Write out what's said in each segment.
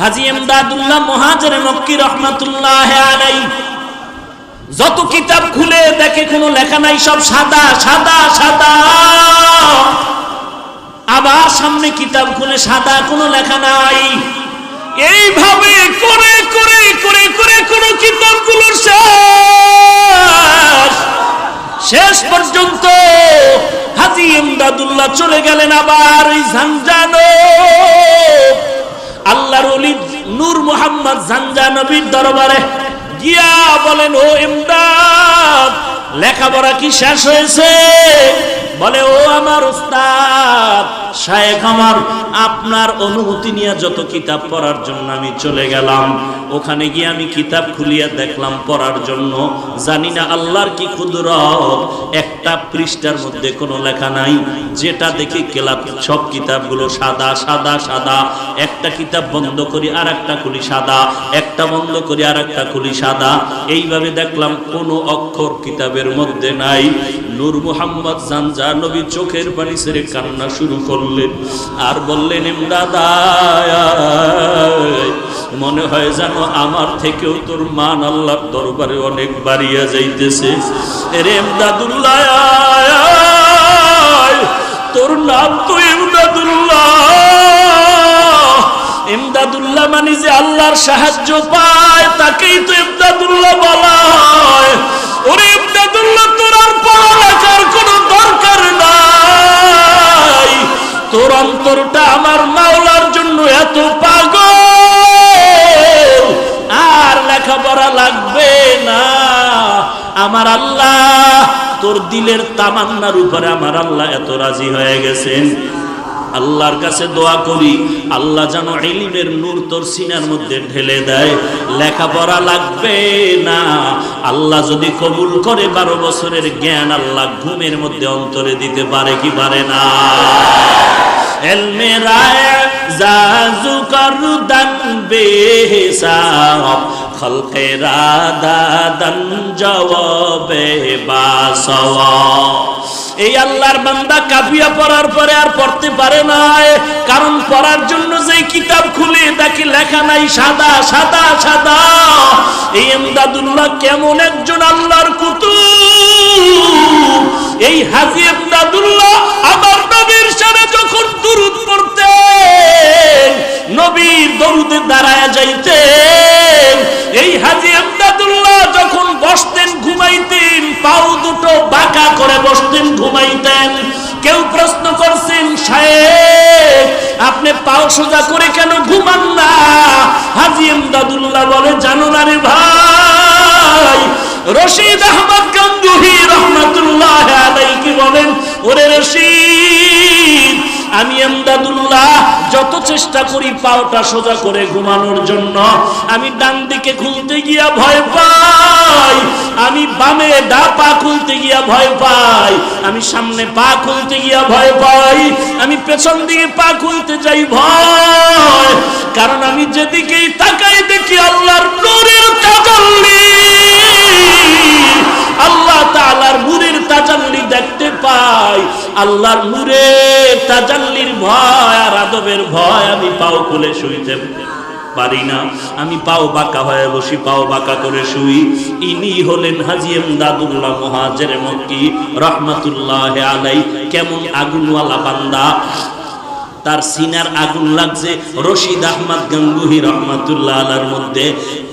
হাজি এমদাদুল্লাহ মহাজের মক্কি রহমাতুল্লাহ যত কিতাব খুলে দেখে কোনো লেখা নাই, সব সাদা সাদা সাদা। আবার সামনে কিতাব খুলে সাদা কোনো লেখা নাই। এইভাবে করে করে করে করে কোন কিতাবগুলোর শেষ। শেষ পর্যন্ত হাজি ইমদাদুল্লাহ চলে গেলেন আবার ওই ঝানজানবীর দরবারে গিয়া বলেন, ও ইমদাদ, লেখাপড়া কি শেষ হয়েছে? বলে, ও আমার উস্তাদ, শায়েখ আমার, আপনার অনুমতি নিয়ে যত কিতাব পড়ার জন্য আমি চলে গেলাম। ওখানে গিয়ে আমি কিতাব খুলিয়া দেখলাম পড়ার জন্য। জানি না আল্লাহর কি ক্ষুদরত একটা পৃষ্ঠার মধ্যে কোনো লেখা নাই। যেটা দেখি কেলাপ সব কিতাবগুলো সাদা সাদা সাদা। একটা কিতাব বন্ধ করি আর একটা খুলি সাদা। একটা বন্ধ করি আর একটা খুলি সাদা। এইভাবে দেখলাম কোনো অক্ষর কিতাবের মধ্যে নাই। নূর মুহাম্মদ জানজা নবী চোখের পানি ছেড়ে কান্না শুরু করলেন। আর বললেন দাদা হয় যেন আমার থেকেও তোর মান আল্লাহর দরবারে অনেক বাড়িয়া যাইতেছে। রে এমদাদুল্লাহ তোর নাম তো মানে যে আল্লাহর সাহায্য পায়, তাকেই তো এমদাদুল্লাহ বলা হয়। ওরে তোর আর পড়ালেখার কোনো দরকার নাই। তোর অন্তরটা আমার মাওলার জন্য এত পাগল আমার আল্লাহ, তোর দিলের তামান্নার উপরে আমার আল্লাহ এত রাজি হয়ে গেছেন। আল্লাহর কাছে দোয়া করি, আল্লাহ যেন ইলিমের নূর তোর সিনার মধ্যে ঢেলে দেয়। লেখাপড়া লাগবে না, আল্লাহ যদি কবুল করে বারো বছরের জ্ঞান আল্লাহ ঘুমের মধ্যে অন্তরে দিতে পারে কি পারে না। এলমে রায় জাজু করদান বেহিসাব খলকে রাদাদান জবাবে বাসওয়া এই আল্লাহর বান্দা কাফিয়া পড়ার পরে আর পড়তে পারে না কারণ পড়ার জন্য যে কিতাব খুলে, দেখে লেখা নাই সাদা সাদা সাদা। এই এমদাদুল্লাহ কেমন একজন আল্লাহর কুতুব। এই হাজি এমদাদুল্লাহ আমার নবীর সামনে যখন দুরুদ পড়তেন, নবীর দরুদে দাঁড়ায় যাইতেন। এই হাজি আব্দুল্লাহ যখন বসতেন ঘুমাইতেন, পাও দুটো বাঁকা করে বসতেন ঘুমাইতেন। কেউ প্রশ্ন করছেন, সাহেব, আপনি পাও সোজা করে কেন ঘুমান না? হাজি আমদাদুল্লাহ বলে, জানো না রে ভাই, রশিদ চেষ্টা করি পাওটা সোজা করে ঘুমানোর জন্য। আমি ডান দিকে খুলতে গিয়া ভয় পাই। আমি বামে ডা পা খুলতে গিয়া ভয় পাই। আমি সামনে পা খুলতে গিয়া ভয় পাই। আমি পেছন দিকে পা খুলতে যাই ভয়। কারণ আমি যেদিকেই তাকাই দেখি আল্লাহর নূরের তাজাল্লি। আল্লাহ তাআলার নূরের তাজাল্লি দেখতে পাই। আল্লাহর নূরের তাজাল্লির ভয় আর আদবের ভয় আমি পাও খুলে শুইতে পারি না। আমি পাও বাঁকা হয়ে বসি, পাও বাঁকা করে শুই। ইনি হলেন হাজি এমদাদুল্লাহ মহাজের মক্কি, রহমাতুল্লাহ আলাই কেমন আগুনওয়ালা বান্দা। তার সিনার আগুন লাগছে। রশিদ আহমদ গঙ্গুহি রহমাতুল্লাহ আলার মধ্যে।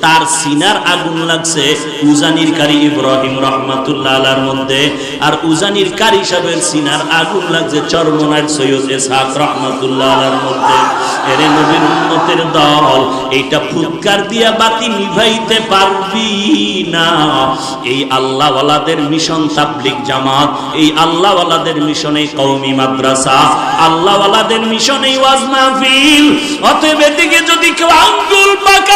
তার সিনার আগুন লাগছে উজানির কারি ইব্রাহিম রহমাতুল্লাহ মধ্যে। আর উজানির কারি সাহেবের সিনার আগুন লাগছে চরমনার সৈয়দ এসহাক রহমাতুল্লাহ মধ্যে। এরে নবীর উন্নতের দল, এইটা ফুৎকার দিয়া বাতি নিভাইতে পারবি না। এই আল্লাহওয়ালাদের মিশন তাবলিক জামাত, এই আল্লাহওয়ালাদের মিশনে কওমি মাদ্রাসা, আল্লাহওয়ালাদের মিশনে ওয়াজ মাহফিল। অতএব এদিকে যদি কেউ আঙ্গুল বাঁকা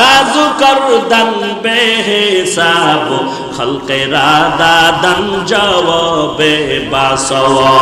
জাজু করদান বেহিসাব খলকে রাদা দান জবাবে বাসওয়া।